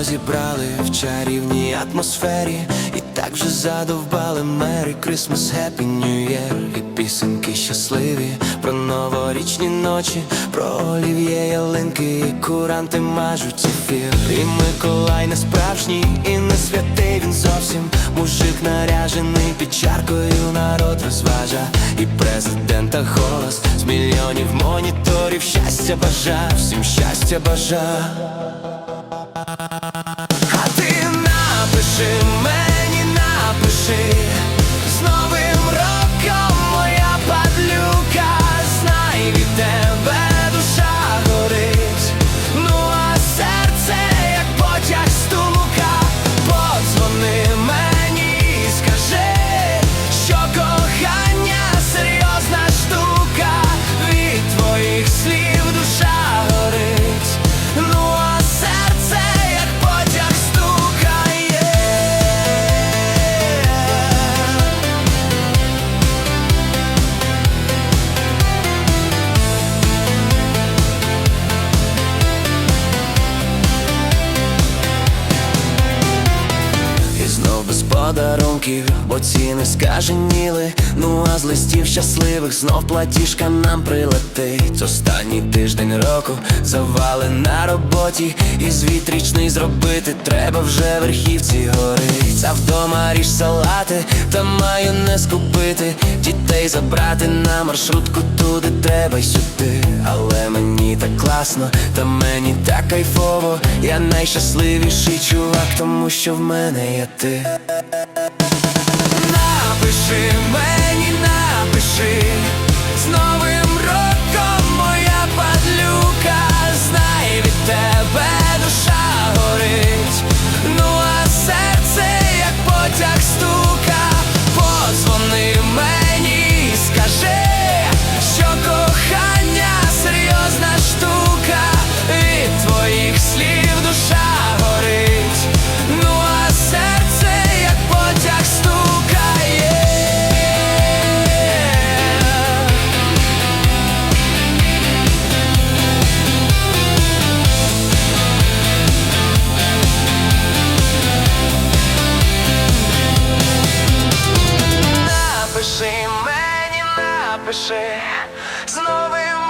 вже розібрали в чарівній атмосфері, і так вже задовбали Merry Christmas, Happy New Year І пісеньки щасливі про новорічні ночі, про олів'є ялинки, і куранти мажуть ефір. І Миколай не справжній, і не святий він зовсім. Мужик наряжений під чаркою народ розважа, і президента голос з мільйонів моніторів щастя бажа, всім щастя бажа. Подарунків, бо ціни скаженіли. Ну а з листів щасливих знов платіжка нам прилетить. Останній тиждень року завали на роботі, і звіт річний зробити треба вже верхівці горить. А вдома ріж салати та маю не скупити. Дітей забрати на маршрутку туди треба й сюди. Класно, та мені так кайфово. Я найщасливіший чувак, тому що в мене є ти. Напиши мені, напиши Напиши. Мені, напиши з новим